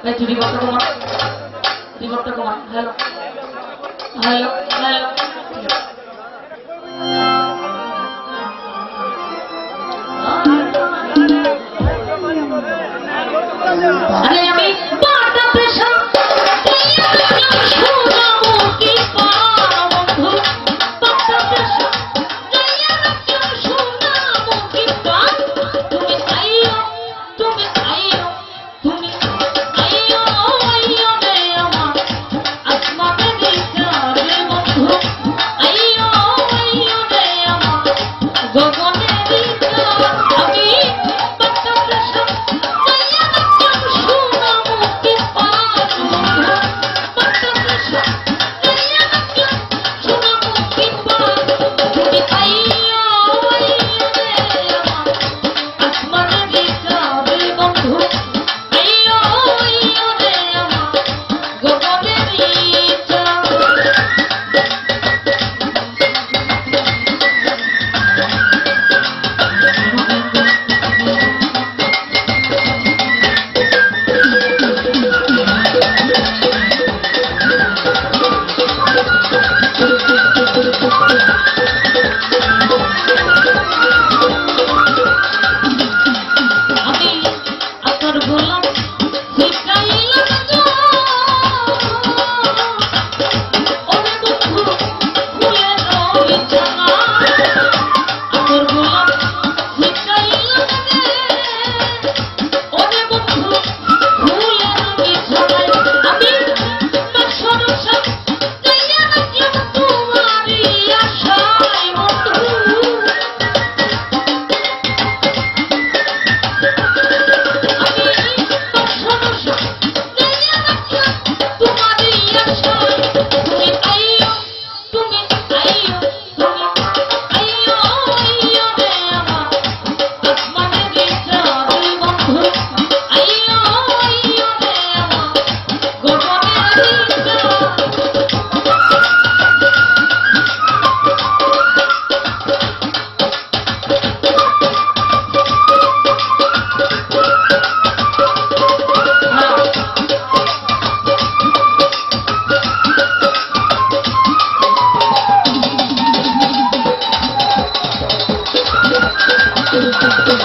এই তুই রিমোটটা কমা করতে কমা হ্যালো হ্যালো হ্যালো আরে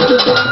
Thank you.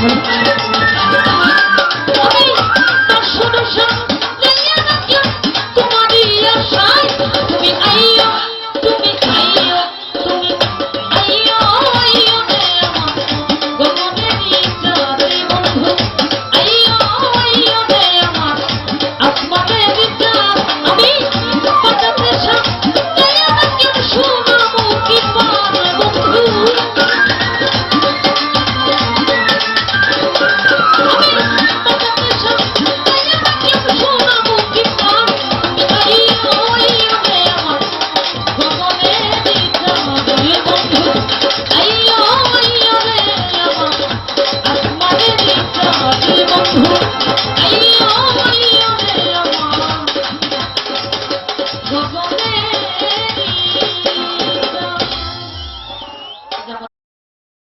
Thank you.